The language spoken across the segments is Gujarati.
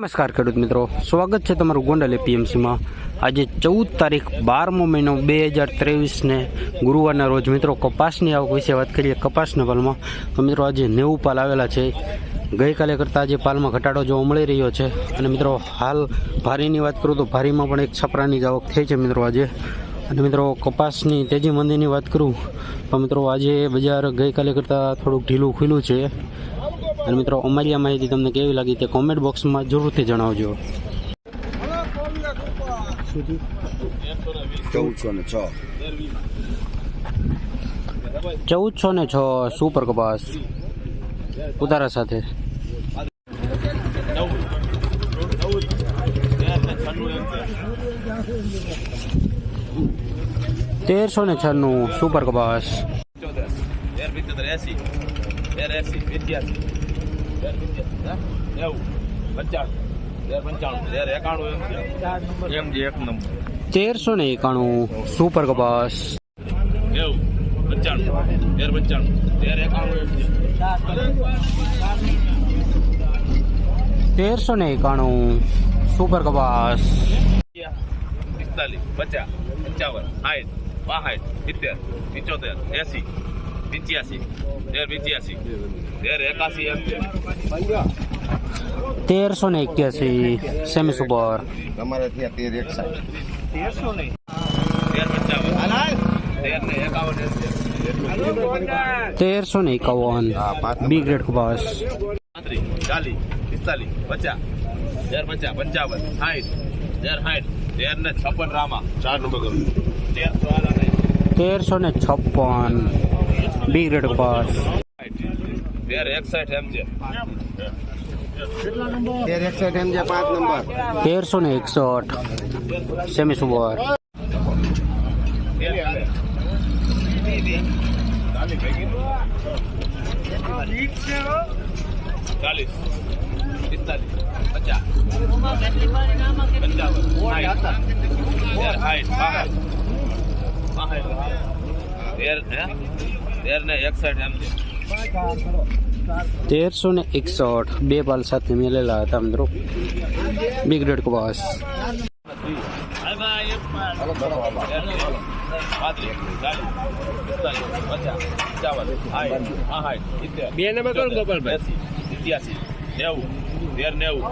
નમસ્કાર ખેડૂત મિત્રો. સ્વાગત છે તમારું ગોંડલ એપીએમસીમાં. આજે ચૌદ તારીખ બારમો મહિનો બે હજાર ત્રેવીસને ગુરુવારના રોજ મિત્રો કપાસની આવક વિશે વાત કરીએ કપાસના પાલમાં. તો મિત્રો આજે નેવું પાલ આવેલા છે. ગઈકાલે કરતાં આજે પાલમાં ઘટાડો જોવા મળી રહ્યો છે. અને મિત્રો હાલ ભારીની વાત કરું તો ભારીમાં પણ એક છપરાની જ આવક થઈ છે મિત્રો આજે. અને મિત્રો કપાસની તેજી મંદીની વાત કરું તો મિત્રો આજે બજાર ગઈકાલે કરતાં થોડુંક ઢીલું ખુલ્લું છે. અને મિત્રો, અમારી આ માહિતી તમને કેવી લાગી તે કોમેન્ટ બોક્સમાં જરૂરથી જણાવજો. ચૌદસો ને છ ચૌદસો ને છ. સુપર કપાસ. ઉતારા સાથે. તેરસો ને છન્નું સુપર કપાસ. એસી પંચ્યાસી. તેર પંચ્યાસી હા? નેવું પંચાણું. તેર પંચાણું. તેર એકાણું એમ એમ જે એક નંબર. તેરસો ને એકાણું. સુપર કપાસ. નેવું પંચાણું. તેર પંચાણું. તેર એકાણું એમ તેરસો ને એકાણું. સુપર કપાસ. પિસ્તાલીસ પચાસ પંચાવન સાઠ બાસઠ સિત્તેર પિચોતેર એસી પંચ્યાસી. તેર પંચ્યાસી. તેર એકાસી તેરસો ને એક્યાસી સેમી સુપર. તમારે ત્યાં તેર એક સાઠ તેર પંચાવન. તેર ને એકાવન તેરસો ને એકાવન. બી ગ્રેડ પાંત્રીસ ચાલીસ પિસ્તાલીસ પચાસ તેર પચાસ પંચાવન સાઠ તેર સાઠ તેર ને છપ્પન રામા. ચાર નંબર કરું. તેરસો ને છપ્પન. B grade pass. તેર એકસઠ એમ છે. તેર એકસઠ એમ છે પાંચ નંબર. તેરસો ને એકસઠ. સેમી સુપર ચાલીસ. પિસ્તાલીસ. પચાસ. પંચાવન. તેર ને એકસઠ એમ છે. તેરસો ને એકસઠ. બે પાલ સાથે મેલેલા હતા મિત્રો. બી ગ્રેડ કપાસ બે નંબર કરું ગોપાલભાઈ? ઇત્યાસી નેવું તેર નેવું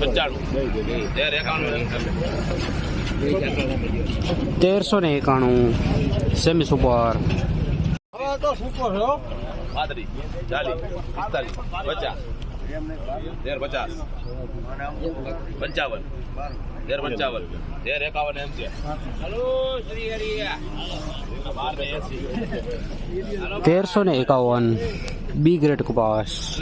પંચાણું તેર એકાણું તેરસો ને એકાણું સેમી સુપર. પચાસ તેરસો ને એકાવન બી ગ્રેડ કપાસ.